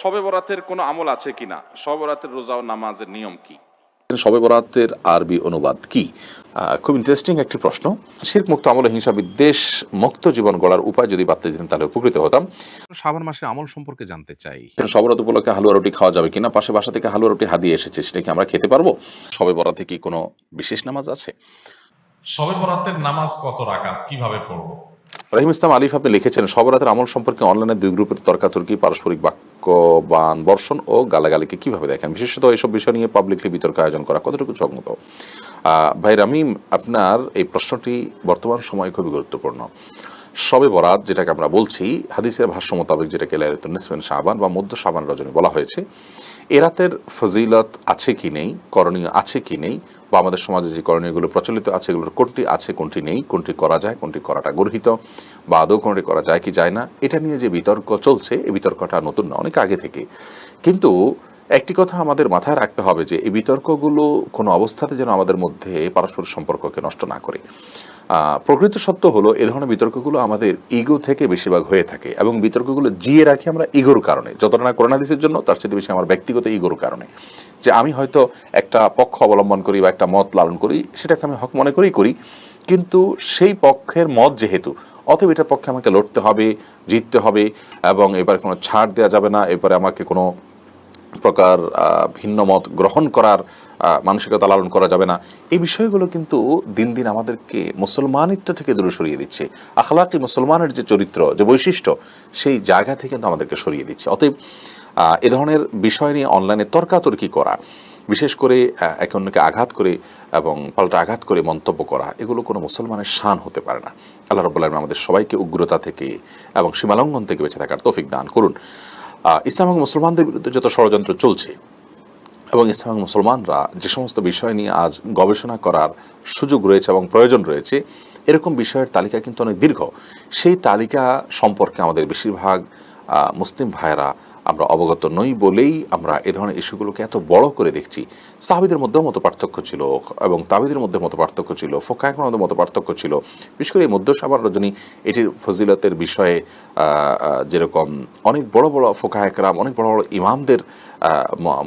শবে বরাতের কোনো আমল আছে কিনা? শবে বরাতের রোজা ও নামাজের নিয়ম কি? শবে বরাতের আরবি অনুবাদ কি? আহ, খুব ইন্টারেস্টিং একটি প্রশ্ন। শির্ক মুক্ত আমল হিংসা বিদ্বেষ মুক্ত জীবন গড়ার উপায় যদি বাড়তে দিতেন তাহলে উপকৃত হতাম। শ্রাবণ মাসের আমল সম্পর্কে জানতে চাই। সবরাত উপলক্ষে হালুয়া রুটি খাওয়া যাবে কিনা? পাশে বাসা থেকে হালুয়া রুটি হাদিয়ে এসেছে সেটা কি আমরা খেতে পারব? সবে বরাতে কি কোনো বিশেষ নামাজ আছে? শবে বরাতের নামাজ কত রাকাত? কীভাবে পড়ব? রহিম ইসলাম আলিফ আপনি লিখেছেন সবরাতের আমল সম্পর্কে অনলাইনে দুই গ্রুপের তর্কাতর্কি পারস্পরিক বাক্যবান বর্ষণ ও গালাগালিকে কীভাবে দেখেন? বিশেষত এইসব বিষয় নিয়ে পাবলিকলি বিতর্ক আয়োজন করা কতটুকু সম্মত? ভাই রামিম, আপনার এই প্রশ্নটি বর্তমান সময়ে খুবই গুরুত্বপূর্ণ। সবে বরাত যেটাকে আমরা বলছি, হাদিসের ভাষ্য মোতাবেক যেটাকে লাইলাতুন্নিসফিন শাবান বা মধ্য সাবান রজনী বলা হয়েছে, এ রাতের ফজিলত আছে কি নেই, করণীয় আছে কি নেই বা আমাদের সমাজে যে করণীয়গুলো প্রচলিত আছে, এগুলোর কোনটি আছে, কোনটি নেই, কোনটি করা যায়, কোনটি করাটা গর্হিত, বা আদৌ কোনটি করা যায় কি যায় না, এটা নিয়ে যে বিতর্ক চলছে, এই বিতর্কটা নতুন না, অনেক আগে থেকে। কিন্তু একটি কথা আমাদের মাথায় রাখতে হবে যে, এই বিতর্কগুলো কোনো অবস্থাতে যেন আমাদের মধ্যে পারস্পরিক সম্পর্ককে নষ্ট না করে। প্রকৃত সত্য হলো এ ধরনের বিতর্কগুলো আমাদের ইগো থেকে বেশিরভাগ হয়ে থাকে এবং বিতর্কগুলো জিয়ে রাখি আমরা ইগোর কারণে। যতটা না করোনা দিসের জন্য, তার চেয়ে বেশি আমার ব্যক্তিগত ইগোর কারণে। যে আমি হয়তো একটা পক্ষ অবলম্বন করি বা একটা মত লালন করি, সেটাকে আমি হক মনে করেই করি, কিন্তু সেই পক্ষের মত যেহেতু, অতএব এটার পক্ষে আমাকে লড়তে হবে, জিততে হবে এবং এবার কোনো ছাড় দেওয়া যাবে না, এবারে আমাকে কোনো প্রকার ভিন্ন মত গ্রহণ করার মানসিকতা লালন করা যাবে না। এই বিষয়গুলো কিন্তু দিন দিন আমাদেরকে মুসলমানিত্ব থেকে দূরে সরিয়ে দিচ্ছে। আখলাকি মুসলমানের যে চরিত্র, যে বৈশিষ্ট্য, সেই জায়গা থেকে কিন্তু আমাদেরকে সরিয়ে দিচ্ছে। অতএব এ ধরনের বিষয় নিয়ে অনলাইনে তর্কাতর্কি করা, বিশেষ করে একে অন্যকে আঘাত করে এবং পাল্টা আঘাত করে মন্তব্য করা, এগুলো কোনো মুসলমানের শান হতে পারে না। আল্লাহ আলম আমাদের সবাইকে উগ্রতা থেকে এবং সীমালঙ্ঘন থেকে বেঁচে থাকার তৌফিক দান করুন। ইসলাম এবং মুসলমানদের বিরুদ্ধে যত ষড়যন্ত্র চলছে এবং ইসলাম এবং মুসলমানরা যে সমস্ত বিষয় নিয়ে আজ গবেষণা করার সুযোগ রয়েছে এবং প্রয়োজন রয়েছে, এরকম বিষয়ের তালিকা কিন্তু অনেক দীর্ঘ। সেই তালিকা সম্পর্কে আমাদের বেশিরভাগ মুসলিম ভাইয়েরা আমরা অবগত নই বলেই আমরা এ ধরনের ইস্যুগুলোকে এত বড় করে দেখছি। সাহাবিদের মধ্যেও মতো পার্থক্য ছিল এবং তাবিদের মধ্যে মতো পার্থক্য ছিল ফোকায়কের মধ্যে মতো পার্থক্য ছিল। বিশেষ করে এই মধ্য সাবার রজনী, এটির ফজিলতের বিষয়ে যেরকম অনেক বড় বড় ফোকায়করাম অনেক বড় বড় ইমামদের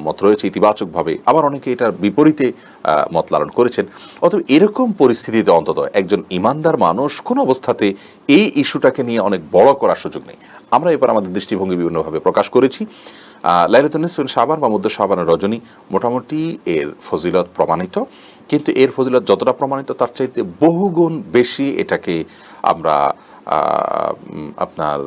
মত রয়েছে ইতিবাচকভাবে। আবার অনেকে এটার বিপরীতে মত লালন করেছেন। অতএব এরকম পরিস্থিতিতে অন্তত একজন ইমানদার মানুষ কোন অবস্থাতে এই ইস্যুটাকে নিয়ে অনেক বড় করার সুযোগ নেই। আমরা এবার আমাদের দৃষ্টিভঙ্গি বিভিন্নভাবে প্রকাশ করেছি। লাইলাতুন্নিসফিন সাবান বা মধ্য সাবানের রজনী মোটামুটি এর ফজিলত প্রমাণিত। কিন্তু এর ফজিলত যতটা প্রমাণিত তার চাইতে বহুগুণ বেশি এটাকে আমরা আপনার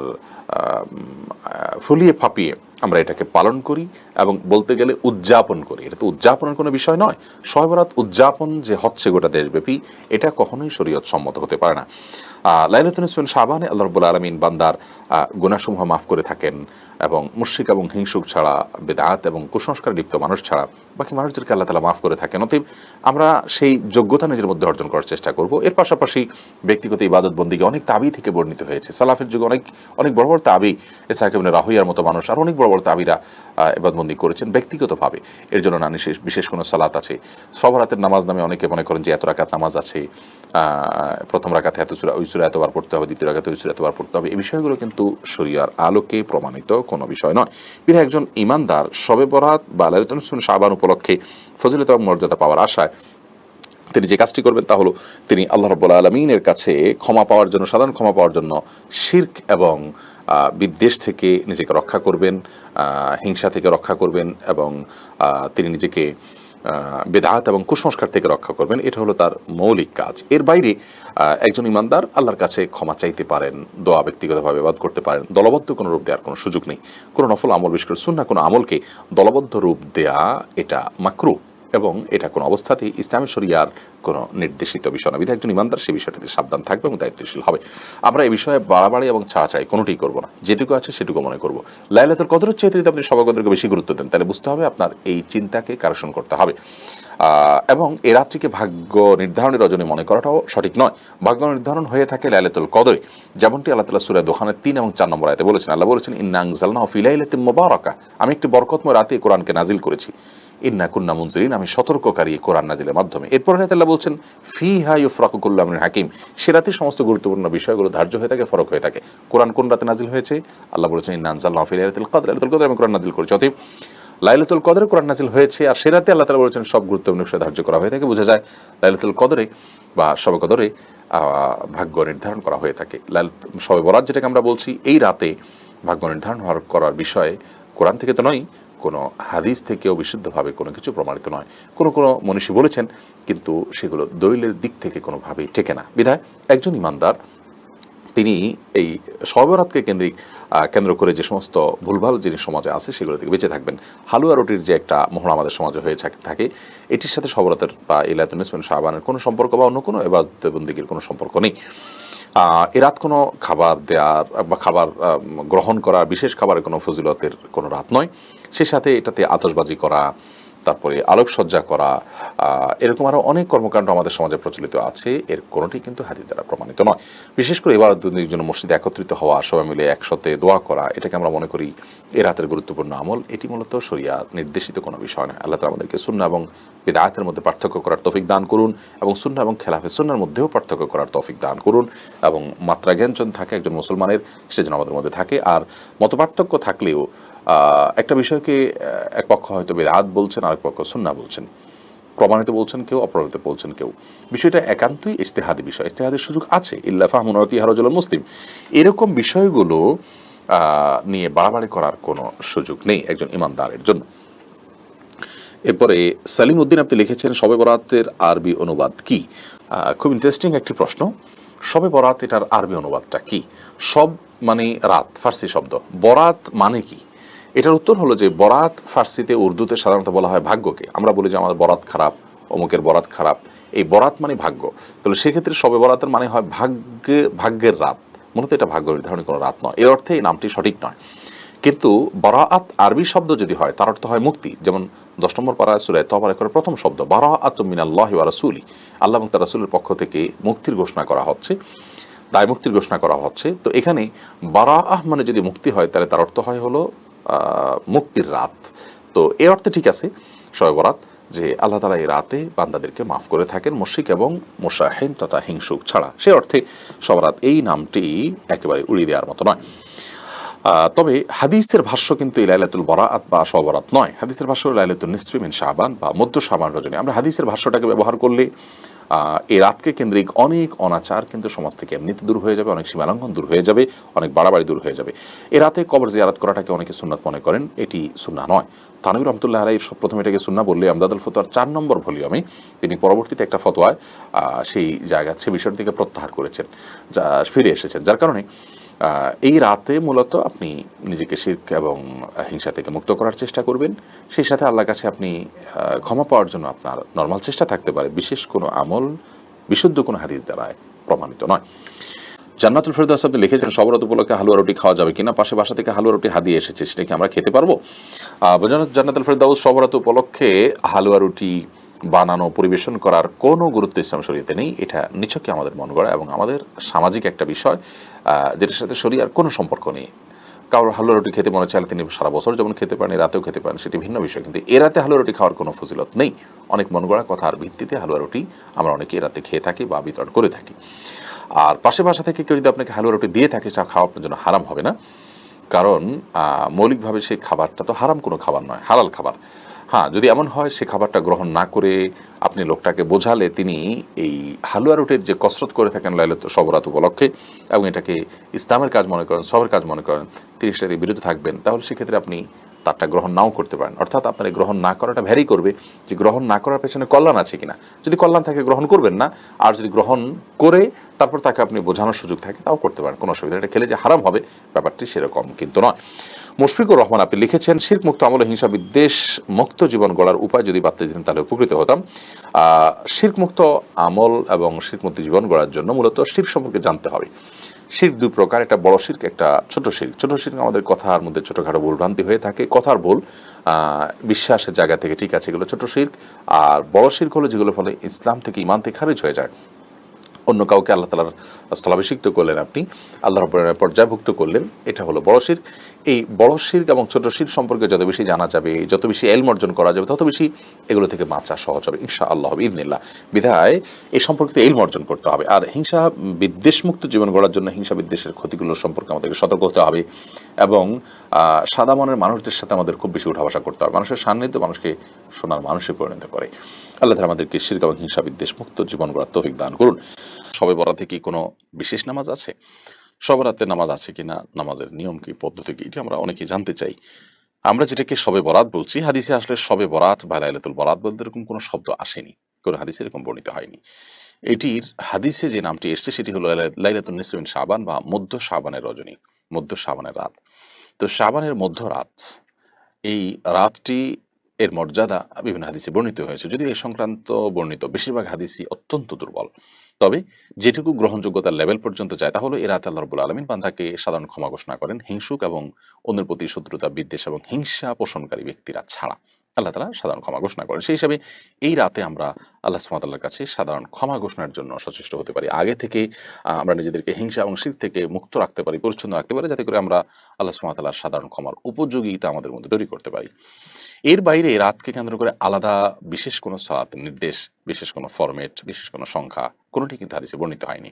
ফুলিয়ে ফাঁপিয়ে আমরা এটাকে পালন করি এবং বলতে গেলে উদযাপন করি। এটা তো উদযাপনের কোনো বিষয় নয়। সহবরাত উদযাপন যে হচ্ছে গোটা দেশব্যাপী, এটা কখনোই শরীয়ত সম্মত হতে পারে না। লাইলাতুন ইসমিন শাহবানে আল্লাহ রব্বুল আলমিন বান্দার আহ, গুনাসমূহ মাফ করে থাকেন এবং মুশ্রিক এবং হিংসুক ছাড়া বেদাত এবং কুসংস্কার লিপ্ত মানুষ ছাড়া বাকি মানুষদেরকে আল্লাহ তালা মাফ করে থাকেন। অতএব আমরা সেই যোগ্যতা নিজের মধ্যে অর্জন করার চেষ্টা করব। এর পাশাপাশি ব্যক্তিগত ইবাদত বন্দিকে অনেক তাবি থেকে বর্ণিত হয়েছে। সালাফের যুগে অনেক অনেক বড় বড় তাবি এসাকেবনে রাহুইয়ার মতো মানুষ আর অনেক বড় বড় তাবিরা এবাদবন্দি করেছেন ব্যক্তিগতভাবে। এর জন্য না বিশেষ বিশেষ কোনো সালাত আছে। সব রাতের নামাজ নামে অনেকে মনে করেন যে এত রাকাত নামাজ আছে প্রথম রাকাতে এত সুরা ওই সুরা এতবার পড়তে হবে, দ্বিতীয় রাকাতে ওই সুরা এতবার পড়তে হবে। এই বিষয়গুলো কিন্তু শরিয়ার আলোকে প্রমাণিত কোনো বিষয় নয়। বিধায় একজন ইমানদার সবে বরাত বা লালিতুন সাবান উপলক্ষে ফজিলত মর্যাদা পাওয়ার আশায় তিনি যে কাজটি করবেন তা হলো, তিনি আল্লাহ রব্বুল আলমিনের কাছে ক্ষমা পাওয়ার জন্য, সাধারণ ক্ষমা পাওয়ার জন্য শির্ক এবং বিদ্বেষ থেকে নিজেকে রক্ষা করবেন হিংসা থেকে রক্ষা করবেন এবং তিনি নিজেকে বেদাত এবং কুসংস্কার থেকে রক্ষা করবেন। এটা হলো তার মৌলিক কাজ। এর বাইরে একজন ইমানদার আল্লাহর কাছে ক্ষমা চাইতে পারেন, দোয়া ব্যক্তিগতভাবে বাদ করতে পারেন। দলবদ্ধ কোনো রূপ দেওয়ার কোনো সুযোগ নেই। কোনো নফল আমল, বিশেষ করে সুন্না কোনো আমলকে দলবদ্ধ রূপ দেয়া এটা মাকরু এবং এটা কোনো অবস্থাতেই ইসলামী শরিয়ার কোনো নির্দেশিত বিষয় না। বিধায় একজন ইমানদার সেই বিষয়টিতে সাবধান থাকবে এবং দায়িত্বশীল হবে। আমরা এই বিষয়ে বাড়াবাড়ি এবং ছাড়াছাড়ি কোনোটিই করব না। যেটুকু আছে সেটুকু মনে করব। লাইলাতুল কদরের চাইতে যদি আপনি সভাগতকে বেশি গুরুত্ব দেন, তাহলে বুঝতে হবে আপনার এই চিন্তাকে কারেকশন করতে হবে। এবং এ রাত্রিকে ভাগ্য নির্ধারণের রজনী মনে করাটাও সঠিক নয়। ভাগ্য নির্ধারণ হয়ে থাকে লাইলাতুল কদরে। যেমনটি আল্লাহ তালা সুরা দোকানের তিন এবং চার নম্বর আয়তে বলেছেন। আল্লাহ বলেছেন ইন্নাংজালনা ফিলাইলাতে মোবারকা। আমি একটি বরকতময় রাতে কোরআনকে নাজিল করেছি। ইন্না কুন্না মুনজিরিন আমি সতর্ককারী কোরআন নাজিলের মাধ্যমে। এরপর আল্লাহ বলছেন ফি হাই ফরাকুল্লাহ হাকিম সে রাতে সমস্ত গুরুত্বপূর্ণ বিষয়গুলো ধার্য হয়ে থাকে, ফরক হয়ে থাকে। কোরআন কোন রাতে নাজিল হয়েছে? আল্লাহ বলেছেন, ইন্না আনজাল্লাহু ফি লাইলাতুল কদর লাইলাতুল কদর আমি কোরআন নাজিল করেছি। অতএব লাইলাতুল কদরে কোরআন নাজিল হয়েছে, আর সে রাতে আল্লাহ তালা বলেছেন, সব গুরুত্বপূর্ণ বিষয় ধার্য করা হয়ে থাকে, বোঝা যায় লাইলাতুল কদরে বা শবে কদরে ভাগ্য নির্ধারণ করা হয়ে থাকে। লাইলাত শবে বরাত যেটাকে আমরা বলছি, এই রাতে ভাগ্য নির্ধারণ হওয়ার করার বিষয়ে কোরআন থেকে তো নয় কোনো হাদিস থেকেও বিশুদ্ধভাবে কোনো কিছু প্রমাণিত নয়। কোনো কোনো মনীষী বলেছেন, কিন্তু সেগুলো দৈলের দিক থেকে কোনোভাবেই টেকে না। বিধায় একজন ইমানদার, তিনি এই সর্বরাতকে কেন্দ্রিক কেন্দ্র করে যে সমস্ত ভুলভাল জিনিস সমাজে আছে সেগুলো থেকে বেঁচে থাকবেন। হালুয়া রুটির যে একটা মোহর আমাদের সমাজে হয়ে থাক- এটির সাথে সবরাতের বা ইলাতুন ইসমান শাহবানের কোনো সম্পর্ক বা অন্য কোনো এবার বন্দিগির কোনো সম্পর্ক নেই। এ রাত কোনো খাবার দেওয়ার বা খাবার গ্রহণ করা বিশেষ খাবারের কোনো ফজিলতের কোনো রাত নয়। সে সাথে এটাতে আতশবাজি করা, তারপরে আলোকসজ্জা করা এরকম আরও অনেক কর্মকাণ্ড আমাদের সমাজে প্রচলিত আছে। এর কোনোটি কিন্তু হাদিস দ্বারা প্রমাণিত নয়। বিশেষ করে এবার জন্য মসজিদে একত্রিত হওয়া, সবাই মিলে একসাথে দোয়া করা, এটাকে আমরা মনে করি এ রাতের গুরুত্বপূর্ণ আমল। এটি মূলত শরিয়া নির্দেশিত কোনো বিষয় নয়। আল্লাহ তালা আমাদেরকে শূন্য এবং বেদায়তের মধ্যে পার্থক্য করার তৌফিক দান করুন এবং শূন্য এবং খেলাফে শূন্যের মধ্যেও পার্থক্য করার তৌফিক দান করুন এবং মাত্রা জ্ঞান যেন থাকে, একজন মুসলমানের, সে যেন আমাদের মধ্যে থাকে। আর মত পার্থক্য থাকলেও একটা বিষয়কে এক পক্ষ হয়তো বেদাত বলছেন, আরেক পক্ষ সুন্না বলছেন। প্রমাণিত বলছেন কেউ, অপ্রমাণিত বলছেন কেউ। বিষয়টা একান্তই ইস্তেহাদি বিষয়। ইস্তেহাদের সুযোগ আছে। ইল্লা ফাহমুনতি হারজুল মুসলিম। এরকম বিষয়গুলো নিয়ে বাড়াবাড়ি করার কোনো সুযোগ নেই একজন ইমানদারের জন্য। এরপরে সালিম উদ্দিন আপনি লিখেছেন, শবে বরাতের আরবি অনুবাদ কি? খুব ইন্টারেস্টিং একটি প্রশ্ন। শবে বরাত এটার আরবি অনুবাদটা কি? সব মানে রাত, ফার্সি শব্দ। বরাত মানে কি? এটার উত্তর হলো যে বরাত ফার্সিতে উর্দুতে সাধারণত বলা হয় ভাগ্যকে। আমরা বলি যে আমাদের বরাত খারাপ, অমুকের বরাত খারাপ। এই বরাত মানে ভাগ্য। তাহলে সেক্ষেত্রে শবে বরাতের মানে হয় ভাগ্যে, ভাগ্যের রাত। মূলত এটা ভাগ্য নির্ধারণের কোনো রাত নয়। এর অর্থে এই নামটি সঠিক নয়। কিন্তু বারাআত আরবি শব্দ যদি হয়, তার অর্থ হয় মুক্তি। যেমন দশ নম্বর পাড়ায় সুরায় তবার করে প্রথম শব্দ, বারাআত মিনাল্লাহি রাসূলি। আল্লাহ এবং তার রাসূলের পক্ষ থেকে মুক্তির ঘোষণা করা হচ্ছে। দায় মুক্তির ঘোষণা করা হচ্ছে। তো এখানে বারাআহ মানে যদি মুক্তি হয়, তাহলে তার অর্থ হয় হলো মুক্তির রাত। তো এ অর্থে ঠিক আছে শবে বরাত, যে আল্লাহ তালা এই রাতে বান্দাদেরকে মাফ করে থাকেন মুশিক এবং মোশাহেন তথা হিংসুক ছাড়া। সে অর্থে সবরাত এই নামটি একেবারে উড়িয়ে দেওয়ার মতো নয়। তবে হাদিসের ভাষ্য কিন্তু এই লাইলাতুল বরাআত বা সবরাত নয়। হাদিসের ভাষ্য লাইলাতুল নিসফি মিন শাবান বা মধ্য শাবান রজনী। আমরা হাদিসের ভাষ্যটাকে ব্যবহার করলে এই রাতকে কেন্দ্রিক অনেক অনাচার কিন্তু সমাজ থেকে এমনিতে দূর হয়ে যাবে, অনেক সীমালঙ্ঘন দূর হয়ে যাবে, অনেক বাড়াবাড়ি দূর হয়ে যাবে। এ রাতে কবর জিয়ারাত করাটাকে অনেকে সুন্নাত মনে করেন, এটি সুন্না নয়। তানবির রহমতুল্লাহ সব প্রথমে এটাকে সুন্না বললে আমদাদুল ফতোয়ার চার নম্বর ভলিউমে তিনি পরবর্তীতে একটা ফতোয়ায় সেই জায়গা, সে বিষয়টিকে প্রত্যাহার করেছেন, যা ফিরে এসেছেন। যার কারণে এই রাতে মূলত আপনি নিজেকে শির্ক এবং হিংসা থেকে মুক্ত করার চেষ্টা করবেন। সেই সাথে আল্লাহর কাছে আপনি ক্ষমা পাওয়ার জন্য আপনার নর্মাল চেষ্টা থাকতে পারে। বিশেষ কোনো আমল, বিশুদ্ধ কোনো হাদিস দ্বারায় প্রমাণিত নয়। জান্নাতুল ফেরদাস আপনি লিখেছেন, সবরাত উপলক্ষে হালুয়া রুটি খাওয়া যাবে কিনা? পাশে বাসা থেকে হালুয়া রুটি হাদিয়ে এসেছে সেটা কি আমরা খেতে পারব? জান্নাতুল ফেরদাউস সবরাত উপলক্ষে হালুয়া রুটি বানানো, পরিবেশন করার কোনো গুরুত্ব ইসলাম শরীয়তে নেই। এটা নিছকই আমাদের মন গড়া এবং আমাদের সামাজিক একটা বিষয় যেটার সাথে শরীয়ার কোনো সম্পর্ক নেই। কারোর হালুয়া রুটি খেতে মনে চাইলে তিনি সারা বছর যেমন খেতে পারেন, রাতেও খেতে পারেন, সেটি ভিন্ন বিষয়। কিন্তু এ রাতে হালুয়া রুটি খাওয়ার কোনো ফজিলত নেই। অনেক মন গড়া কথার ভিত্তিতে হালুয়া রুটি আমরা অনেকে রাতে খেয়ে থাকি বা বিতরণ করে থাকি। আর পাশে বাসা থেকে কেউ যদি আপনাকে হালুয়া রুটি দিয়ে থাকে তা খাওয়া আপনার জন্য হারাম হবে না। কারণ মৌলিকভাবে সেই খাবারটা তো হারাম কোনো খাবার নয়, হালাল খাবার। হ্যাঁ যদি এমন হয়, সে খাবারটা গ্রহণ না করে আপনি লোকটাকে বোঝালে তিনি এই হালুয়া রুটির যে কসরত করে থাকেন লাইলত সবরাত উপলক্ষে এবং এটাকে ইসলামের কাজ মনে করেন, সবের কাজ মনে করেন, তিনি সেটাতে বিরত থাকবেন, তাহলে সেক্ষেত্রে আপনি তারটা গ্রহণ নাও করতে পারেন। অর্থাৎ আপনার গ্রহণ না করাটা ভ্যারি করবে যে গ্রহণ না করার পেছনে কল্যাণ আছে কিনা। যদি কল্যাণ থাকে, গ্রহণ করবেন না, আর যদি গ্রহণ করে তারপর তাকে আপনি বোঝানোর সুযোগ থাকে, তাও করতে পারেন, কোনো অসুবিধা এটা খেলে যে হারাম হবে, ব্যাপারটি সেরকম কিন্তু নয়। মুশফিকুর রহমান, আপনি লিখেছেন শির্ক মুক্ত আমলে হিংসা বিদ্বেষ মুক্ত জীবন গড়ার উপায় যদি বার্তা দিতেন, তাহলে উপকৃত হতাম। শির্ক মুক্ত আমল এবং শির্ক মুক্ত জীবন গড়ার জন্য মূলত শির্ক সম্পর্কে জানতে হবে। শির্ক দুই প্রকার, একটা বড় শির্ক একটা ছোট শির্ক ছোট শির্ক আমাদের কথার মধ্যে ছোটখাটো ভুলভ্রান্তি হয়ে থাকে, কথার ভুল বিশ্বাসের জায়গা থেকে ঠিক আছে এগুলো ছোট শির্ক আর বড় শির্ক হলো যেগুলো ফলে ইসলাম থেকে ইমান থেকে খারিজ হয়ে যায়। অন্য কাউকে আল্লাহ তালার স্থলাভিষিক্ত করলেন আপনি, আল্লাহ রব্বুর পর্যায়ভুক্ত করলেন, এটা হলো বড় শির এই বড় শির্ক এবং ছোট শির সম্পর্কে যত বেশি জানা যাবে, যত বেশি এলম অর্জন করা যাবে, তত বেশি এগুলো থেকে বাঁচা সহজ হবে ইনশা আল্লাহ হবে ইবনিল্লাহ বিধায় এই সম্পর্কিত এলম অর্জন করতে হবে। আর হিংসা বিদ্বেষমুক্ত জীবন গড়ার জন্য হিংসা বিদ্বেষের ক্ষতিগুলো সম্পর্কে আমাদেরকে সতর্ক হতে হবে এবং সাদা মনের মানুষদের সাথে আমাদের খুব বেশি উঠা বসা করতে হবে। মানুষের সান্নিধ্য মানুষকে সোনার মানুষে পরিণত করে। আল্লাহ তালা আমাদেরকে শির্ক এবং হিংসা বিদ্বেষ মুক্ত জীবন গড়ার তৌফিক দান করুন। সবে বরাতে কি কোনো বিশেষ নামাজ আছে? সবরাতে নামাজ আছে কিনা, নামাজের নিয়ম কি, পদ্ধতি কি, এটি আমরা অনেকেই জানতে চাই। আমরা যেটাকে সবে বরাত বলছি, হাদিসে আসলে সবে বরাত বা লাইলাতুল বরাত বলতে এরকম কোনো শব্দ আসেনি, কোনো হাদিসে এরকম বর্ণিত হয়নি। এটির হাদিসে যে নামটি এসছে, সেটি হলো লাইলা- লাইলাতুল নিসমিন শাবান বা মধ্য শাবানের রজনী, মধ্য শাবানের রাত। তো শাবানের মধ্য রাত, এই রাতটি এর মর্যাদা বিভিন্ন হাদিসে বর্ণিত হয়েছে। যদিও এই সংক্রান্ত বর্ণিত, বেশিরভাগ হাদিসই অত্যন্ত দুর্বল। তবে যেটুকু গ্রহণযোগ্যতার লেভেল পর্যন্ত যায়, তা হলো এ রাতে আল্লাহ রবুল আলমিন বান্দাকে সাধারণ ক্ষমা ঘোষণা করেন, হিংসুক এবং অন্যের প্রতি শত্রুতা বিদ্বেষ এবং হিংসা পোষণকারী ব্যক্তিরা ছাড়া আল্লাহ তালা সাধারণ ক্ষমা ঘোষণা করেন। সেই হিসাবে এই রাতে আমরা আল্লাহ সুমাতাল্লাহর কাছে সাধারণ ক্ষমা ঘোষণার জন্য সচেষ্ট হতে পারি। আগে থেকে আমরা নিজেদেরকে হিংসা এবং শীত থেকে মুক্ত রাখতে পারি, পরিচ্ছন্ন রাখতে পারি, যাতে করে আমরা আল্লাহ সুমাতাল্লাহর সাধারণ ক্ষমার উপযোগিতা আমাদের মধ্যে তৈরি করতে পারি। এর বাইরে রাতকে কেন্দ্র করে আলাদা বিশেষ কোনো সালাত নির্দেশ, বিশেষ কোনো ফরম্যাট বিশেষ কোনো সংখ্যা কোনোটি কিন্তু হাদিসে বর্ণিত হয়নি।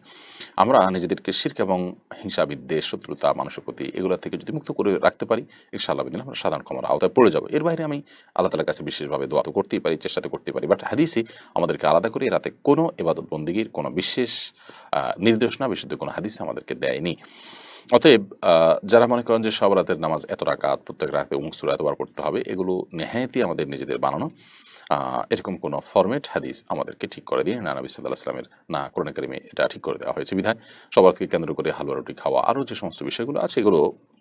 আমরা নিজেদেরকে শির্ক এবং হিংসা বিদ্বেষ শত্রুতা, মানুষের প্রতি এগুলো থেকে যদি মুক্ত করে রাখতে পারি, ইনশাআল্লাহ দিন আমরা সাধারণ ক্ষমার আওতায় পড়ে যাব। এর বাইরে আমি আল্লাহ তালার কাছে বিশেষভাবে দোয়া তো করতেই পারি, চেষ্টা তো করতেই পারি বাট হাদিসে আমাদেরকে আলাদা করে রাতে কোনো এবাদত বন্দিগির কোনো বিশেষ নির্দেশনা বিশুদ্ধ কোনো হাদিসে আমাদেরকে দেয়নি। অতএব যারা মনে করেন যে সব রাতের নামাজ এত রাকাত, প্রত্যেক রাতে অমুক সুরা এতবার পড়তে হবে, এগুলো নেহায়তি আমাদের নিজেদের বানানো। এরকম কোনো ফরম্যাট হাদিস আমাদেরকে ঠিক করে দিয়ে না, নবী সাল্লাহ সাল্লামের না, কোরআন কারিমে এটা ঠিক করে দেওয়া হয়েছে বিধায়। সবারকে কেন্দ্র করে হালুয়া, রুটি, খাওয়া, আরও যে সমস্ত বিষয়গুলো আছে, এগুলো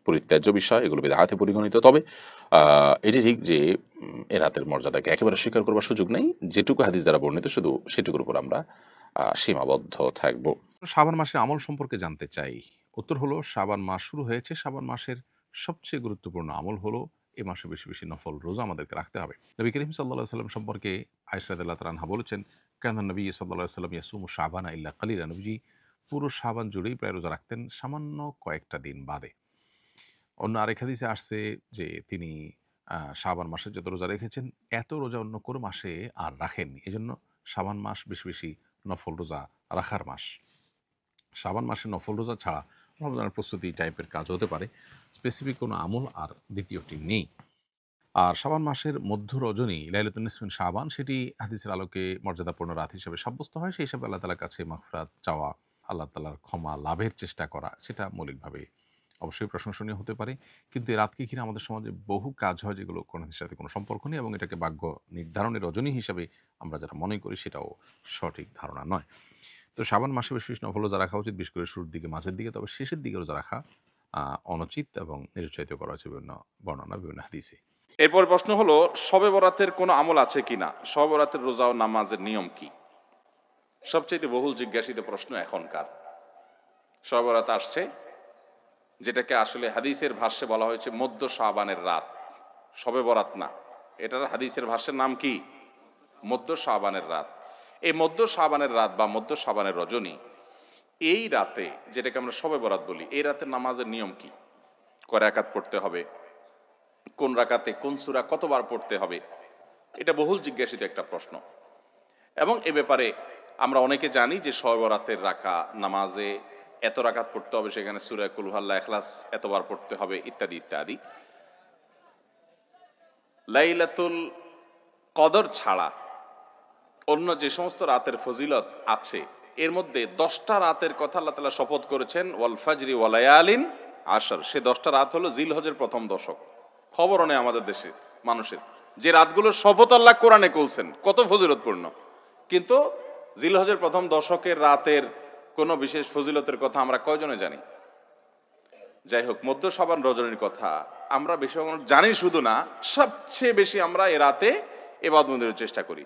পরিত্যাজ্য বিষয়, এগুলো বেদাহাতে পরিগণিত। তবে এটি ঠিক যে এ রাতের মর্যাদাকে একেবারে স্বীকার করবার সুযোগ নেই, যেটুকু হাদিস দ্বারা বর্ণিত, শুধু সেটুকুর উপর আমরা সীমাবদ্ধ থাকব। শাবান মাসের আমল সম্পর্কে জানতে চাই। উত্তর হলো শাবান মাস শুরু হয়েছে। শাবান মাসের সবচেয়ে গুরুত্বপূর্ণ আমল হলো এ মাসে বেশি বেশি নফল রোজা আমাদেরকে রাখতে হবে। নবী করিম সাল্লাহ সাল্লাম সম্পর্কে আয়সরাদুল্লাহ তালানহা বলেছেন, কেন নবী সাল্লাহ সাল্লাম ইয়াসুমু শাবানা ইল্লা কালিলা। নবীজি পুরো শাবান জুড়েই প্রায় রোজা রাখতেন সামান্য কয়েকটা দিন বাদে। অন্য আরেক হাদিসে আসছে যে তিনি শাবান মাসে যত রোজা রেখেছেন, এত রোজা অন্য কোনো মাসে আর রাখেননি এজন্য শাবান মাস বেশি বেশি নফল রোজা রাখার মাস। শাবান মাসে নফল রোজা ছাড়া রমজানের প্রস্তুতি টাইপের কাজ হতে পারে। স্পেসিফিক কোনো আমল আর দ্বিতীয়টি নেই। আর শাবান মাসের মধ্য রজনী লাইলাতুল নিসমিন শাবান, সেটি হাদিসের আলোকে মর্যাদাপূর্ণ রাত হিসেবে সাব্যস্ত হয়। সেই হিসাবে আল্লাহ তালার কাছে মাফরাত চাওয়া, আল্লাহ তালার ক্ষমা লাভের চেষ্টা করা, সেটা মৌলিকভাবে অবশ্যই প্রশংসনীয় হতে পারে। কিন্তু এই রাতকে ঘিরে আমাদের সমাজে বহু কাজ হয় যেগুলো কোনো কিছুর সাথে কোনো সম্পর্ক নেই এবং এটাকে ভাগ্য নির্ধারণের রজনী হিসাবে আমরা যারা মনে করি সেটাও সঠিক ধারণা নয়। তো শ্রাবণ মাসে বেশ বেশি নফল রোজা রাখা উচিত, বিশেষ করে শুরুর দিকে, মাঝের দিকে, তবে শেষের দিকে রোজা রাখা অনুচিত এবং নিরুৎসাহিত করা হয়েছে বিভিন্ন বর্ণনা, বিভিন্ন হাদিসে। এরপর প্রশ্ন হলো, শবে বরাতের কোনো আমল আছে কি না শবে বরাতের রোজা ও নামাজের নিয়ম কি? সবচেয়ে বহুল জিজ্ঞাসিত প্রশ্ন এখনকার। শবে বরাত আসছে, যেটাকে আসলে হাদিসের ভাষ্যে বলা হয়েছে মধ্য শাবানের রাত। শবে বরাত না, এটার হাদিসের ভাষ্যের নাম কি? মধ্য শাবানের রাত। এই মধ্য সাবানের রাত বা মধ্য সাবানের রজনী, এই রাতে যেটাকে আমরা শবে বরাত বলি, এই রাতের নামাজের নিয়ম কি? কয় একাত পড়তে হবে? কোন রাকাতে কোন সুরা কতবার পড়তে হবে? এটা বহুল জিজ্ঞাসিত একটা প্রশ্ন। এবং এ ব্যাপারে আমরা অনেকে জানি যে সর্বরাতের রাকা নামাজে এত রাকাত পড়তে হবে, সেখানে সুরা কুলহাল্লা এখলাস এতবার পড়তে হবে, ইত্যাদি ইত্যাদি। লাইলাতুল কদর ছাড়া অন্য যে সমস্ত রাতের ফজিলত আছে, এর মধ্যে দশটা রাতের কথা আল্লাহ তালা শপথ করেছেন, ওয়াল ফাজরি ওয়ালায়ালিন আশার। সে দশটা রাত হলো জিলহজের প্রথম দশক। খবর নেই আমাদের দেশে, মানুষের। যে রাতগুলো শপথ আল্লাহ কোরআনে করছেন কত ফজিলতপূর্ণ। কিন্তু জিলহজের প্রথম দশকের রাতের কোনো বিশেষ ফজিলতের কথা আমরা কয়জনে জানি? যাই হোক মধ্য সাবান রজনীর কথা আমরা বেশি জানি শুধু না, সবচেয়ে বেশি আমরা এ রাতে এবাদ মন্দিরের চেষ্টা করি।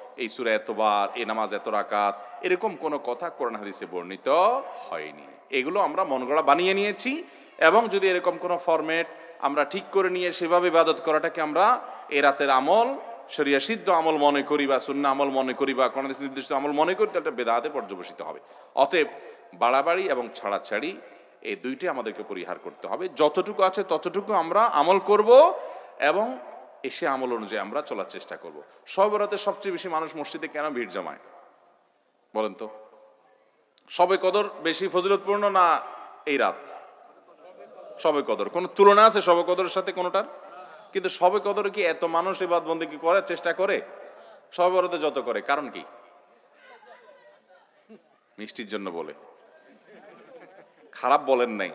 এই সুরা এতবার, এই নামাজ এত রাকাত, এরকম কোনো কথা কোরআন হাদিসে বর্ণিত হয়নি। এগুলো আমরা মন গড়া বানিয়ে নিয়েছি এবং যদি এরকম কোনো ফরম্যাট আমরা ঠিক করে নিয়ে সেভাবে ইবাদত করাটাকে আমরা এ রাতের আমল, শরিয়া সিদ্ধ আমল মনে করি বা শূন্য আমল মনে করি বা কোনো নির্দিষ্ট আমল মনে করি, তাহলে বেদাতে পর্যবসিত হবে। অতএব বাড়াবাড়ি এবং ছাড়াছাড়ি এই দুইটি আমাদেরকে পরিহার করতে হবে। যতটুকু আছে ততটুকু আমরা আমল করব এবং এসে আমল অনুযায়ী আমরা চলার চেষ্টা করব। সবরাতে সবচেয়ে বেশি মানুষ মসজিদে কেন ভিড় জমায়? বলেন তো। সবে কদর বেশি ফজিলতপূর্ণ না এই রাত? সবে কদর। কোন তুলনা আছে সবে কদরের সাথে কোনোটার? কিন্তু সবে কদর কি এত মানুষ এবাদ বন্দি কি করার চেষ্টা করে? সবে বরাতে যত করে। কারণ কি? মিষ্টির জন্য বলে। খারাপ বলেন নাই।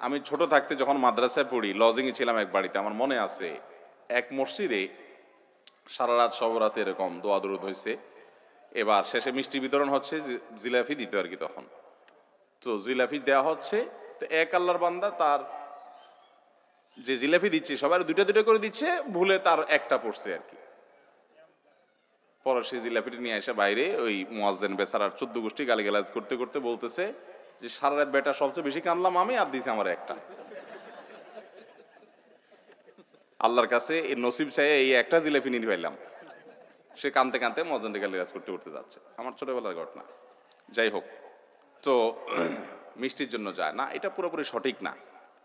আমি ছোট থাকতে যখন মাদ্রাসায় পড়ি লজিংয়ে ছিলাম এক বাড়িতে, আমার মনে আছে। এক মসজিদে সারা রাত সবরাতে এরকম দোয়া দরুদ হয়েছে এবার শেষে মিষ্টি বিতরণ হচ্ছে জিলাফি দিতে আর কি তখন। তো জিলাফি দেওয়া হচ্ছে, তো এক আল্লাহর বান্দা তার যে জিলাপি দিচ্ছে সবার দুইটা দুইটা করে দিচ্ছে, ভুলে তার একটা পড়ছে আর কি। পরে সেই জিলাপিটা নিয়ে এসে বাইরে ওই মোয়াজ্জেন বেচারার চোদ্দ গোষ্ঠী গালিগালাজ করতে করতে বলতেছে যে, সারা রাত বেটা সবচেয়ে বেশি কানলাম আমি, আর দিছে আমার একটা। আল্লাহর কাছে এই নসিব চাই এই একটা জিলাপি নিয়ে পাইলাম সে কানতে কানতে মজনটি গালিগালাজ করতে করতে যাচ্ছে। আমার ছোটবেলার ঘটনা। যাই হোক, তো মিষ্টির জন্য যায় না, এটা পুরোপুরি সঠিক না।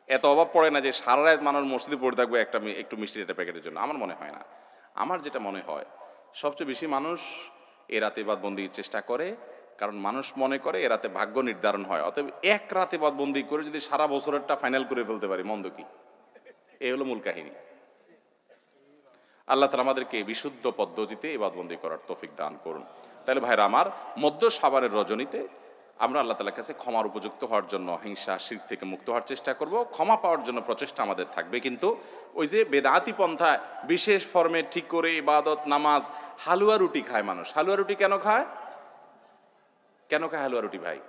এত অভাব পড়ে না যে সারা রাত মানুষ মসজিদে পড়ে থাকবে একটা একটু মিষ্টির একটা প্যাকেটের জন্য। আমার মনে হয় না। আমার যেটা মনে হয়, সবচেয়ে বেশি মানুষ এ রাতে বাদবন্দির চেষ্টা করে, কারণ মানুষ মনে করে এ রাতে ভাগ্য নির্ধারণ হয়। অতএব এক রাতে বাদবন্দি করে যদি সারা বছরেরটা ফাইনাল করে ফেলতে পারি, মন্দ কি? এই হলো মূল কাহিনী। আল্লাহ তালা আমাদেরকে বিশুদ্ধ পদ্ধতিতে ইবাদবন্দি করার তৌফিক দান করুন। তাহলে ভাইরা আমার, মধ্য সাবানের রজনীতে আমরা আল্লাহ তালার কাছে ক্ষমার উপযুক্ত হওয়ার জন্য হিংসা শির থেকে মুক্ত হওয়ার চেষ্টা করব। ক্ষমা পাওয়ার জন্য প্রচেষ্টা আমাদের থাকবে। কিন্তু ওই যে বেদাতি পন্থায় বিশেষ ফর্মে ঠিক করে ইবাদত, নামাজ, হালুয়া রুটি খায় মানুষ। হালুয়া রুটি কেন খায়? কেন খায় হালুয়া রুটি ভাই?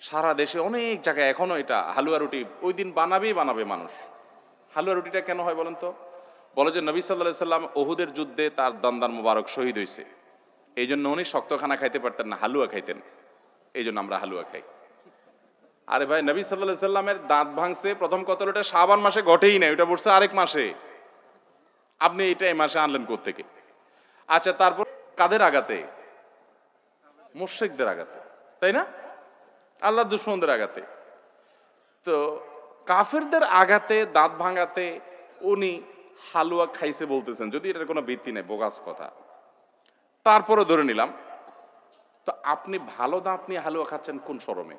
সারা দেশে অনেক জায়গায় এখনও এটা হালুয়া রুটি ওই দিন বানাবেই বানাবে মানুষ। হালুয়া রুটিটা কেন হয় বলেন তো? বলে যে নবী সাল্লাহ সাল্লাম ওহুদের যুদ্ধে তার দন্দান মুবারক শহীদ হয়েছে এই জন্য উনি শক্ত খানা খাইতে পারতেন না, হালুয়া খাইতেন। এই জন্য আমরা হালুয়া খাই। আরে ভাই, নবী সাল্লাহ সাল্লামের দাঁত ভাঙছে, প্রথম কতল ওটা সাবান মাসে ঘটেই নাই, ওটা পড়ছে আরেক মাসে। আপনি এটা এই মাসে আনলেন থেকে আচ্ছা তারপর কাদের আগাতে মুর্শেকদের আগাতে তাই না? আল্লাহ দুশ্মনদের আগাতে তো কাফেরদের আঘাতে, দাঁত ভাঙাতে উনি হালুয়া খাইছে বলতেছেন, যদি এটার কোনো ভিত্তি নেই, বোগাস কথা। তারপরে ধরে নিলাম, তো আপনি ভালো দাঁত নিয়ে হালুয়া খাচ্ছেন কোন শরমে?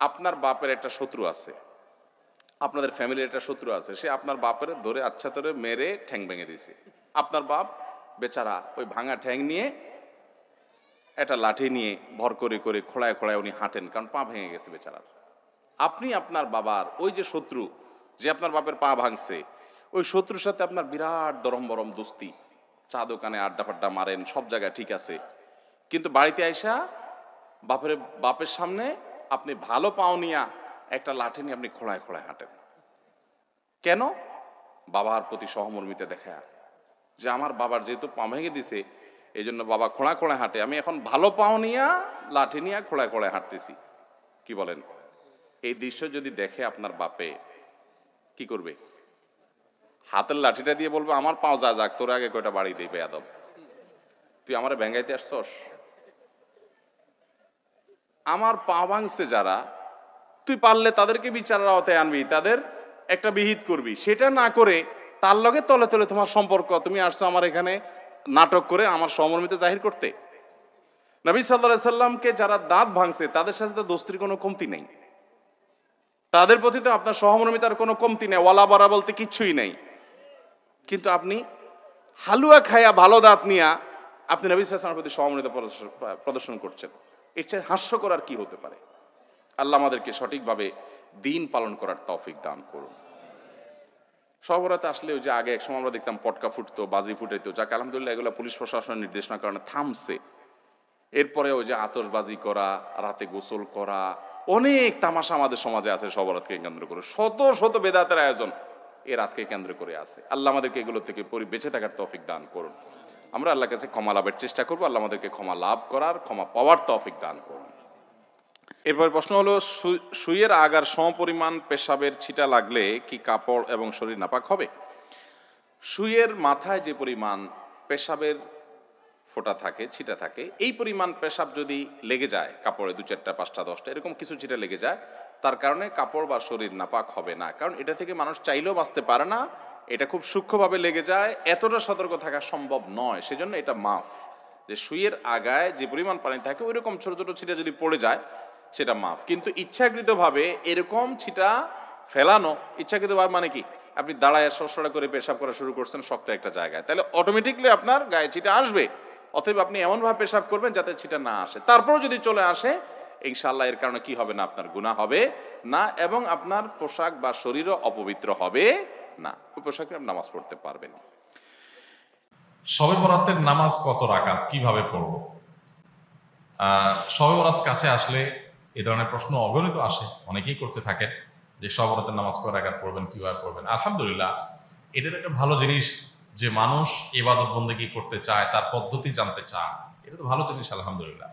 আপনার বাপের একটা শত্রু আছে, আপনাদের ফ্যামিলির একটা শত্রু আছে, সে আপনার বাপের ধরে আচ্ছা ধরে মেরে ঠ্যাং ভেঙে দিয়েছে। আপনার বাপ বেচারা ওই ভাঙা ঠ্যাং নিয়ে একটা লাঠি নিয়ে ভর করে করে খোড়ায় খোড়ায় উনি হাঁটেন, কারণ পা ভেঙে গেছে বেচারার। আপনি আপনার বাবার, ওই যে শত্রু যে আপনার বাপের পা ভাঙছে, ওই শত্রুর সাথে আপনার বিরাট দরম বরম দোস্তি। চা দোকানে আড্ডা ফাড্ডা মারেন, সব জায়গায় ঠিক আছে। কিন্তু বাড়িতে আইসা বাপের বাপের সামনে আপনি ভালো পাও নিয়া একটা লাঠি নিয়ে আপনি খোড়ায় খোড়ায় হাঁটেন। কেন? বাবার প্রতি সহমর্মিতা দেখা যে আমার বাবার যেহেতু পা ভেঙে দিছে এই জন্য বাবা খোঁড়া খোঁড়া হাঁটে। আমি এখন ভালো পাও নিয়া, লাঠি নিয়ে খোঁড়ায় খোঁড়ায় হাঁটতেছি। কি বলেন? এই দৃশ্য যদি দেখে আপনার বাপে, কি করবে? হাতের লাঠিটা দিয়ে বলবে, আমার পাও যা, যাক, তোর আগে কয়টা বাড়ি দিবে, আদব। তুই আমার ব্যাঙ্গাইতে আসছস? আমার পা ভাঙছে যারা, তুই পারলে তাদেরকে বিচারের আওতায় আনবি, তাদের একটা বিহিত করবি। সেটা না করে তার লগে তলে তলে তোমার সম্পর্ক, তুমি আসছো আমার এখানে নাটক করে আমার সমর্মিতা জাহির করতে। নবী সাল্লাহ সাল্লামকে যারা দাঁত ভাঙছে, তাদের সাথে তো দোস্তির কোনো কমতি নেই। তাদের প্রতি তো আপনার সহমর্মিতার কোনো কমতি নেই, ওয়ালা বাড়া বলতে কিচ্ছুই নেই। কিন্তু আপনি হালুয়া খাইয়া ভালো দাঁত নিয়া আপনি নবী সালামের প্রতি সহমর্মিতা প্রদর্শন- করছেন। এর চেয়ে হাস্যকর আর কি হতে পারে? আল্লাহ আমাদেরকে সঠিকভাবে দিন পালন করার তৌফিক দান করুন। সবরাতে আসলে ওই যে আগে এক সময় আমরা দেখতাম পটকা ফুটতো, বাজি ফুটাইতো, যাকে আলহামদুলিল্লাহ এগুলো পুলিশ প্রশাসনের নির্দেশনার কারণে থামছে। এরপরে ওই যে আতশবাজি করা, রাতে গোসল করা অনেক তামাশা আমাদের সমাজে আছে সবরাতকে কেন্দ্র করে। শত শত বেদাতের আয়োজন এ রাতকে কেন্দ্র করে আছে। আল্লাহ আমাদেরকে এগুলো থেকে পরি বেঁচে থাকার তৌফিক দান করুন। আমরা আল্লাহর কাছে ক্ষমা লাভের চেষ্টা করব, আল্লাহ আমাদেরকে ক্ষমা লাভ করার, ক্ষমা পাওয়ার তৌফিক দান করুন। এরপর প্রশ্ন হলো সুইয়ের আগার সমপরিমাণ পেশাবের ছিটা লাগলে কি কাপড় এবং শরীর নাপাক হবে? সুইয়ের মাথায় যে পরিমাণ পেশাবের ফোঁটা থাকে, ছিটা থাকে, এই পরিমাণ পেশাব যদি লেগে যায় কাপড়ে দু চারটা, পাঁচটা, দশটা, এরকম কিছু ছিটা লেগে যায়, তার কারণে কাপড় বা শরীর নাপাক হবে না। কারণ এটা থেকে মানুষ চাইলেও বাঁচতে পারে না, এটা খুব সূক্ষ্মভাবে লেগে যায়, এতটা সতর্ক থাকা সম্ভব নয়, সেজন্য এটা মাফ। যে সুইয়ের আগায় যে পরিমাণ পানি থাকে ওই রকম ছোট ছোট ছিটা যদি পড়ে যায়, সেটা মাফ। কিন্তু ইচ্ছাকৃতভাবে এরকম ছিটা ফেলানো, ইচ্ছাকৃতভাবে মানে কি? আপনি দাঁড়ায় সরসরা করে পেশাব করা শুরু করছেন শক্ত একটা জায়গায়, তাহলে অটোমেটিকলি আপনার গায়ে ছিটা আসবে। অতএব আপনি এমনভাবে পেশাব করবেন যাতে ছিটা না আসে। তারপরও যদি চলে আসে, ইনশাআল্লাহ এর কারণে কি হবে না, আপনার গুনাহ হবে না এবং আপনার পোশাক বা শরীরও অপবিত্র হবে না। ওই পোশাকে আপনি নামাজ পড়তে পারবেন। শবে বরাতের নামাজ কত রাকাত? কীভাবে পড়ব? শবে বরাত কাছে আসলে এ ধরনের প্রশ্ন অগণিত আসে। অনেকেই করতে থাকেন যে শবে বরাতের নামাজ কয় রাকাত পড়বেন, কীভাবে পড়বেন? আলহামদুলিল্লাহ এটার একটা ভালো জিনিস যে মানুষ এবাদত বন্দেগী করতে চায়, তার পদ্ধতি জানতে চায় এটা তো ভালো জিনিস, আলহামদুলিল্লাহ।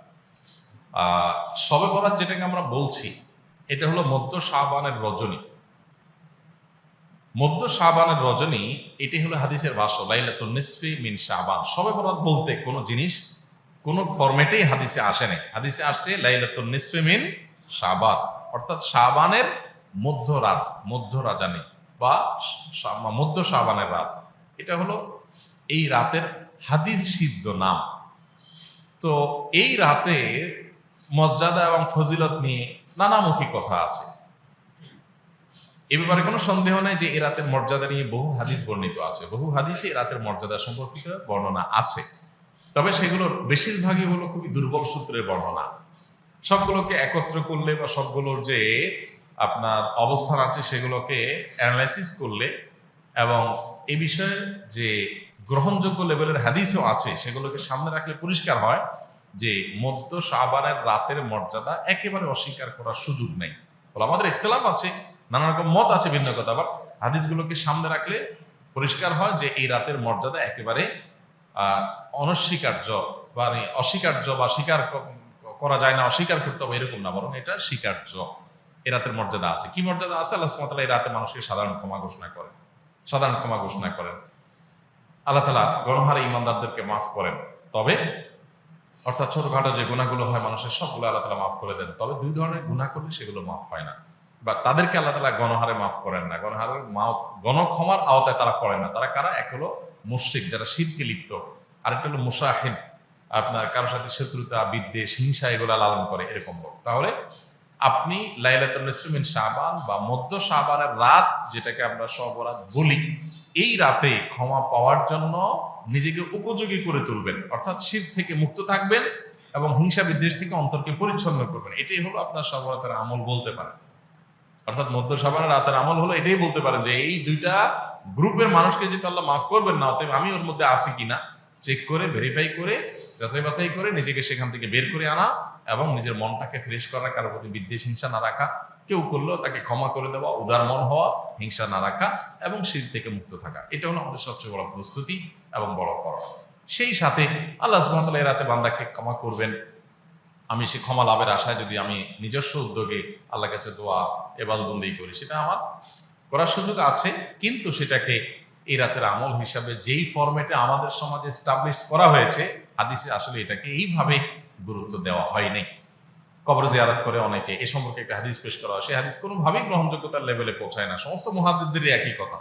শবে বরাত যেটাকে আমরা বলছি, এটা হলো মধ্য শাহবানের রজনী। মধ্য শাহবানের রজনী, এটি হলো হাদিসের ভাষ্য, লাইলাতুন নিসফি মিন শাহবান সবে বরাত বলতে কোনো জিনিস, কোনো ফরম্যাটেই হাদিসে আসে নাই। হাদিসে আসছে লাইলাতুন নিসফি মিন শাহবান অর্থাৎ শাহবানের মধ্য রাত মধ্য রাজানি বা মধ্য শাহবানের রাত। এটা হলো এই রাতের হাদিস সিদ্ধ নাম। তো এই রাতে মর্যাদা এবং ফজিলত নিয়ে নানামুখী কথা আছে। এ ব্যাপারে কোনো সন্দেহ নাই যে এ রাতের মর্যাদা নিয়ে বহু হাদিস বর্ণিত আছে। বহু হাদিসে এ রাতের মর্যাদা সম্পর্কিত বর্ণনা আছে। তবে সেগুলোর বেশিরভাগই হলো খুবই দুর্বল সূত্রের বর্ণনা। সবগুলোকে একত্র করলে বা সবগুলোর যে আপনার অবস্থান আছে সেগুলোকে অ্যানালাইসিস করলে এবং এ বিষয়ে যে গ্রহণযোগ্য লেভেলের হাদিসও আছে, সেগুলোকে সামনে রাখলে পরিষ্কার হয় যে মধ্য সাবানের রাতের মর্যাদা একেবারে অস্বীকার করার সুযোগ নেই। বলে আমাদের ইখতলাফ আছে, নানা রকম মত আছে, ভিন্ন কথা আবার হাদিসগুলোকে সামনে রাখলে পরিষ্কার হয় যে এই রাতের মর্যাদা একেবারে অনস্বীকার্য মানে অস্বীকার্য বা স্বীকার করা যায় না, অস্বীকার করতে হবে এরকম না, বরং এটা স্বীকার্য। এ রাতের মর্যাদা আছে। কি মর্যাদা আছে? আল্লাহ এই রাতে মানুষকে সাধারণ ক্ষমা ঘোষণা করেন। সাধারণ ক্ষমা ঘোষণা করেন। আল্লাহ তালা গণহারে ইমানদারদেরকে মাফ করেন। তবে, অর্থাৎ ছোটখাটো যে গুণাগুলো হয় মানুষের, সবগুলো আল্লাহ তালা মাফ করে দেন। তবে দুই ধরনের গুণা করলে সেগুলো মাফ হয় না। বা তাদেরকে আল্লাহ তালা গণহারে মাফ করেন না। গণহারের গণক্ষমার আওতায় তারা পড়ে না। তারা কারা? এক হলো মুশ্রিক, যারা শীতকে লিপ্ত। আরেকটা হলো মুসাহিন। আপনার কারোর সাথে শত্রুতা, বিদ্বেষ, হিংসা এগুলা লালন করে, এরকম লোক। তাহলে আপনি লাইলাতুল নিসফিমিন শাবান বা মধ্য শাবানের রাত যেটাকে আমরা সবরাত বলি, এই রাতে ক্ষমা পাওয়ার জন্য নিজেকে উপযোগী করে তুলবেন। অর্থাৎ শীত থেকে মুক্ত থাকবেন এবং হিংসা বিদ্বেষ থেকে অন্তরকে পরিচ্ছন্ন করবেন। এটাই হলো আপনার সবরাতের আমল বলতে পারেন। অর্থাৎ মধ্য সাবানের রাতের আমল হলো এটাই বলতে পারেন যে এই দুইটা গ্রুপের মানুষকে যদি আল্লাহ মাফ করবেন না, অতএব আমি ওর মধ্যে আছি কিনা? চেক করে ভেরিফাই করে যাচাই বাছাই করে নিজেকে সেখান থেকে বের করে আনা এবং নিজের মনটাকে ফ্রেশ করা, কারোর প্রতি বিদ্বেষ হিংসা না রাখা। কেউ করলেও তাকে ক্ষমা করে দেওয়া, উদার মন হওয়া, হিংসা না রাখা এবং শীত থেকে মুক্ত থাকা। এটা হলো আমাদের সবচেয়ে বড় প্রস্তুতি এবং বড় করা সেই সাথে আল্লাহ সুবহানাহু এই রাতে বান্দাকে ক্ষমা করবেন। আমি সে ক্ষমা লাভের আশায় যদি আমি নিজস্ব উদ্যোগে আল্লাহ কাছে দোয়া এবাদবন্দি করি, সেটা আমার করার সুযোগ আছে। কিন্তু সেটাকে এই রাতের আমল হিসাবে যেই ফরম্যাটে আমাদের সমাজে স্টাবলিশ করা হয়েছে হাদিসে আসলে এটাকে এইভাবে গুরুত্ব দেওয়া হয়নি কবর জিয়ারত করে অনেকে এ সম্পর্কে একটা হাদিস পেশ করা হয়। সেই হাদিস কোনোভাবেই গ্রহণযোগ্যতার লেভেলে পৌঁছায় না। সমস্ত মহাদিসদেরই একই কথা।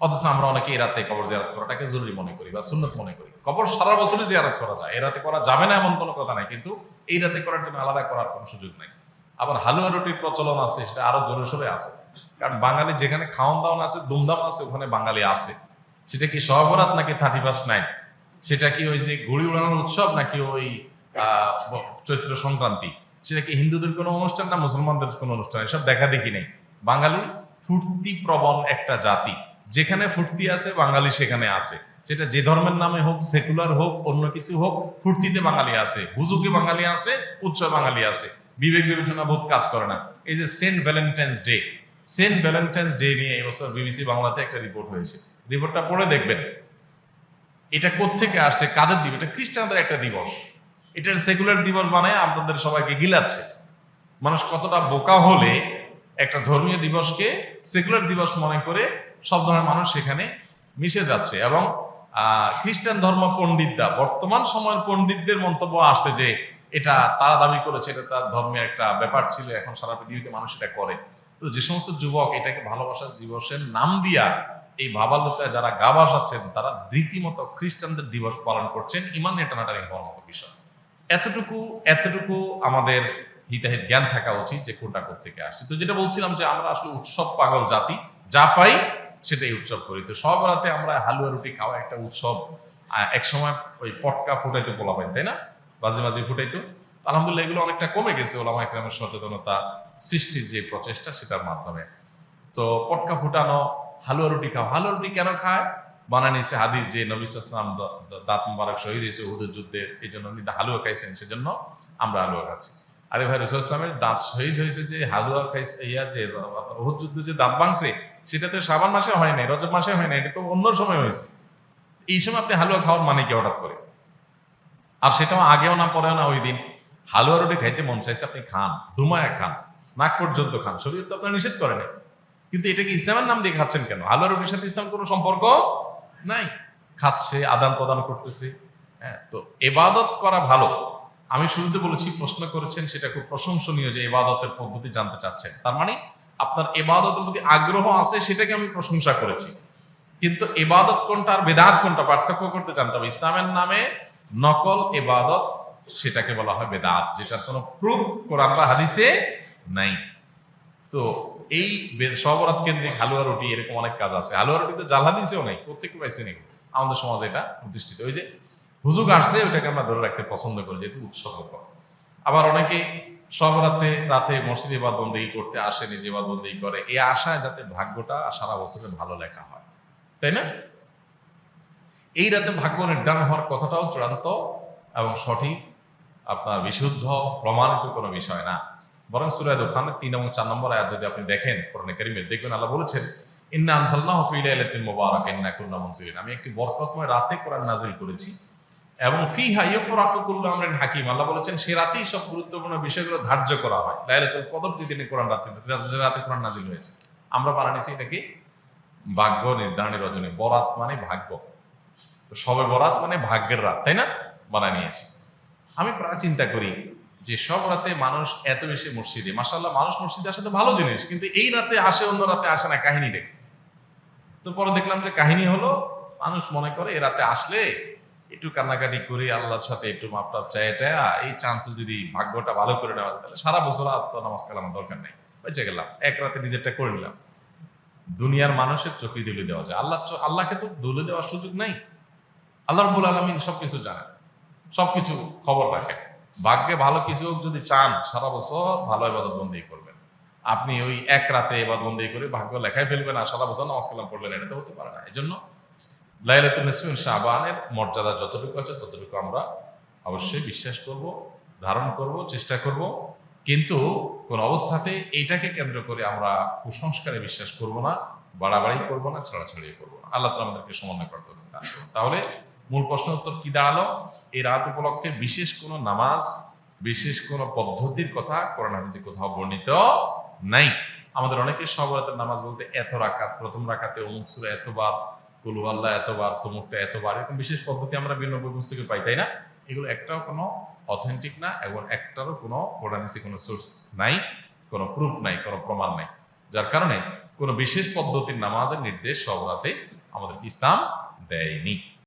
অথচ আমরা অনেকে রাতে কবর জিয়ারত করাটাকে জরুরি মনে করি বা সুন্নত মনে করি। কবর সারা বছরই জিয়ারত করা যায়। এই রাতে করা যাবে না এমন কোনো কথা নাই। কিন্তু এই রাতে করার জন্য আলাদা করার কোনো সুযোগ নাই। আবার হালুয়া রুটির প্রচলন আছে, সেটা আরও জোরে সোরে আছে। কারণ বাঙালি যেখানে খাওয়ান দাওয়ান আছে, দুমদাম আছে, ওখানে বাঙালি আছে। সেটা কি সহবরাত নাকি থার্টি ফার্স্ট নাইট? সেটা কি ওই যে ঘুড়ি উড়ানোর উৎসব নাকি ওই চৈত্র সংক্রান্তি? সেটা কি হিন্দুদের কোনো অনুষ্ঠান না মুসলমানদের কোনো অনুষ্ঠান? এসব দেখা দেখি নেই। বাঙালি ফুর্তি প্রবণ একটা জাতি। যেখানে ফুর্তি আছে, বাঙালি সেখানে আছে। সেটা যে ধর্মের নামে হোক, সেকুলার হোক, অন্য কিছু হোক, ফুর্তিতে বাঙালি আছে। হুজুকে বাঙালি আছে, উৎসব বাঙালি আছে। বিবেক বিবেচনা বোধ কাজ করে না। এই যে Saint Valentine's Day, Saint Valentine's Day নিয়ে এবছর বিবিসি বাংলাতে একটা রিপোর্ট হয়েছে। রিপোর্টটা পড়ে দেখবেন। এটা কোত্থেকে আসছে? কাদের দিবস? এটা খ্রিস্টানদের একটা দিবস। এটার সেকুলার দিবস বানায় আপনাদের সবাইকে গিলাচ্ছে। মানুষ কতটা বোকা হলে একটা ধর্মীয় দিবসকে সেকুলার দিবস মনে করে সব ধরনের মানুষ সেখানে মিশে যাচ্ছে এবং খ্রিস্টান ধর্ম পণ্ডিতরা, বর্তমান সময়ের পণ্ডিতদের মন্তব্য আসছে যে এটা তারা দাবি করেছে, এটা তার ধর্মের একটা ব্যাপার ছিল, এখন সারা পৃথিবীতে মানুষ এটা করে। তো যে সমস্ত যুবক এটাকে ভালোবাসার দিবসের নাম দিয়া এই ভাবালোতায় যারা গা ভাসাচ্ছেন, তারা রীতিমতো খ্রিস্টানদের দিবস পালন করছেন, ইমান নিয়ে টানাটানি হওয়ার মতো বিষয়। এতটুকু এতটুকু আমাদের হিতাহিত জ্ঞান থাকা উচিত যে কোনটা থেকে আসছে। তো যেটা বলছিলাম যে আমরা আসলে উৎসব পাগল জাতি, যা পাই সেটাই উৎসব করি। তো সব রাতে আমরা হালুয়া রুটি খাওয়া একটা উৎসব একসময় ওই পটকা ফুটাইতে পোলাবেন তাই না? বাজে বাজে ফুটাইতো। আলহামদুলিল্লাহ এগুলো অনেকটা কমে গেছে, ওলামা একরামের সচেতনতা সৃষ্টির যে প্রচেষ্টা সেটার মাধ্যমে। তো পটকা ফুটানো হালুয়া রুটি খাও। হালুয়া রুটি কেন খায়? বানায় নিছে হাদিস যে নবী ইসলাম দাঁত মুবারক শহীদ হয়েছে উহুদের যুদ্ধে এই জন্য উনি হালুয়া খাইছেন, সেজন্য আমরা হালুয়া খাচ্ছি। আরে ভাই, রসুল ইসলামের দাঁত শহীদ হয়েছে যে হালুয়া খাইছে, ইয়া যে উহুদ যুদ্ধে যে দাঁত ভাঙছে, সেটা তো সাবান মাসে হয় নাই, রজব মাসে হয় নাই, এটা তো অন্য সময় হয়েছে। এই সময় আপনি হালুয়া খাওয়ার মানে কি হঠাৎ করে? আর সেটাও আগেও না, পরেও না ওই দিন হালুয়া রুটি খাইতে মন চাইছে, আপনি খান, ধুমায়া খান, নাক পর্যন্ত খান, শরীর তো আপনার নিষেধ করে নাই। কিন্তু এটাকে ইসলামের নাম দিয়ে খাচ্ছেন কেন? হালুয়া রুটির সাথে ইসলাম কোনো সম্পর্ক নাই? খাচ্ছে, আদান প্রদান করতেছে। হ্যাঁ তো এবাদত করা ভালো। আমি শুরুতে বলেছি, প্রশ্ন করেছেন, সেটা খুব প্রশংসনীয় যে এবাদতের পদ্ধতি জানতে চাচ্ছেন। তার মানে আপনার এবাদতের প্রতি আগ্রহ আছে, সেটাকে আমি প্রশংসা করেছি। কিন্তু এবাদত কোনটা আর বেদাত কোনটা? পার্থক্য করতে জানতে হবে। ইসলামের নামে নকল এবাদত, সেটাকে বলা হয় বেদাত, যেটার কোনো প্রুফ কোরআন বা হাদিসে নাই। তো এই সবরাত কেন্দ্রিক হালুয়া রুটি এরকম অনেক কাজ আছে। হালুয়া রুটিতে জাল হাদিসেও নাই প্রত্যেক পাইছে নাকি আমাদের সমাজে এটা প্রতিষ্ঠিত। ওই যে হুজুগ আসছে, ওইটাকে আমরা ধরে রাখতে পছন্দ করি, যেহেতু উৎসব আবার অনেকে সব রাতে রাতে মসজিদে বাদ বন্দি করতে আসে, নিজে বাদ বন্দি করে। এই আশায় যাতে ভাগ্যটা সারা বছরে ভালো লেখা হয়। তাই না? এই রাতে ভাগ্য নির্ধারণ হওয়ার কথাটাও চূড়ান্ত এবং সঠিক, আপনার বিশুদ্ধ, প্রমাণিত কোনো বিষয় না। বরং সুরায় দোকানের তিন এবং চার নম্বর আয়াত যদি আপনি দেখেন কোরআনে কারিমে, দেখবেন আল্লাহ বলেছেন, ইন্না আনসাল্লাহু ফি লাইলাতিন মুবারাকাতিন ইন্না কুন্না মুনজিরিন। আমি একটি বরকতময় রাতে কোরআন নাজিল করেছি। এবং ফি ইউফরাকু কুল্লু আমরিন হাকিম, আল্লাহ বলেছেন, সে রাতেই সব গুরুত্বপূর্ণ বিষয়গুলো ধার্য করা হয়। লাইলাতুল কদর যে দিনে কোরআন রাতে রাতে কোরআন নাজিল হয়েছে। আমরা বানানিছি এটাকে ভাগ্য নির্ধারণের রজনী। বরাত মানে ভাগ্য। তো সবে বরাত মানে ভাগ্যের রাত, তাই না? বানায় নিয়েছি। আমি প্রায় চিন্তা করি যে সব রাতে মানুষ এত বেশি মসজিদে মাসাল্লাহ মানুষ মসজিদে আসে তো ভালো জিনিস, কিন্তু এই রাতে আসে, অন্য রাতে আসে না কাহিনীটা তো পরে দেখলাম যে কাহিনী হলো, মানুষ মনে করে এ রাতে আসলে একটু কান্নাকাটি করে, আল্লাহর সাথে একটু মাপটাপ চাইটা এই চান্সে যদি ভাগ্যটা ভালো করে নেওয়া তাহলে সারা বছর তো নামাজ কালাম দরকার নেই। বেঁচে গেলাম, এক রাতে নিজেরটা করে নিলাম। দুনিয়ার মানুষের চোখে দুলে দেওয়া যায়, আল্লাহ আল্লাহকে তো দুলে দেওয়ার সুযোগ নাই। আল্লাহ রবুল আলমিন সবকিছু জানেন, সবকিছু খবর রাখেন। ভাগ্যে ভালো কিছু যদি চান, সারা বছর ভালো এবাদত বন্দী করবেন। আপনি ওই এক রাতে এবাদত বন্দী করে ভাগ্য লেখায় ফেলবেন আর সারা বছর নামাজ কালাম পড়বেন এটা তো হতে পারে না। এই জন্য লাইলাতুল নিসফিন শাবানের মর্যাদা যতটুকু আছে ততটুকু আমরা অবশ্যই বিশ্বাস করব, ধারণ করব, চেষ্টা করব। কিন্তু কোন অবস্থাতে এইটাকে কেন্দ্র করে আমরা কুসংস্কারে বিশ্বাস করব না, বাড়াবাড়ি করব না, ছাড়াছাড়ি করব না। আল্লাহ তালা আমাদেরকে সমন্বয় করতে তাহলে মূল প্রশ্ন উত্তর কি দাঁড়াল? এই রাত উপলক্ষে বিশেষ কোনো নামাজ, বিশেষ কোনো পদ্ধতির কথা কোরআন হাদিসে কোথাও বর্ণিত নাই। আমাদের অনেকে সব রাতের নামাজ বলতে এত রাকাত, প্রথম রাকাতে অমুক সুরা এতবার, কুলু এতবার তমুকটা এতবার, এরকম বিশেষ পদ্ধতি আমরা বিভিন্ন পুস্তকে পাই, তাই না? এগুলো একটাও কোনো অথেন্টিক না, এবং একটারও কোনো কোরআনিসে কোনো সোর্স নাই, কোনো প্রুফ নাই, কোনো প্রমাণ নাই। যার কারণে কোনো বিশেষ পদ্ধতির নামাজের নির্দেশ সব রাতে আমাদের ইসলাম দেয়নি।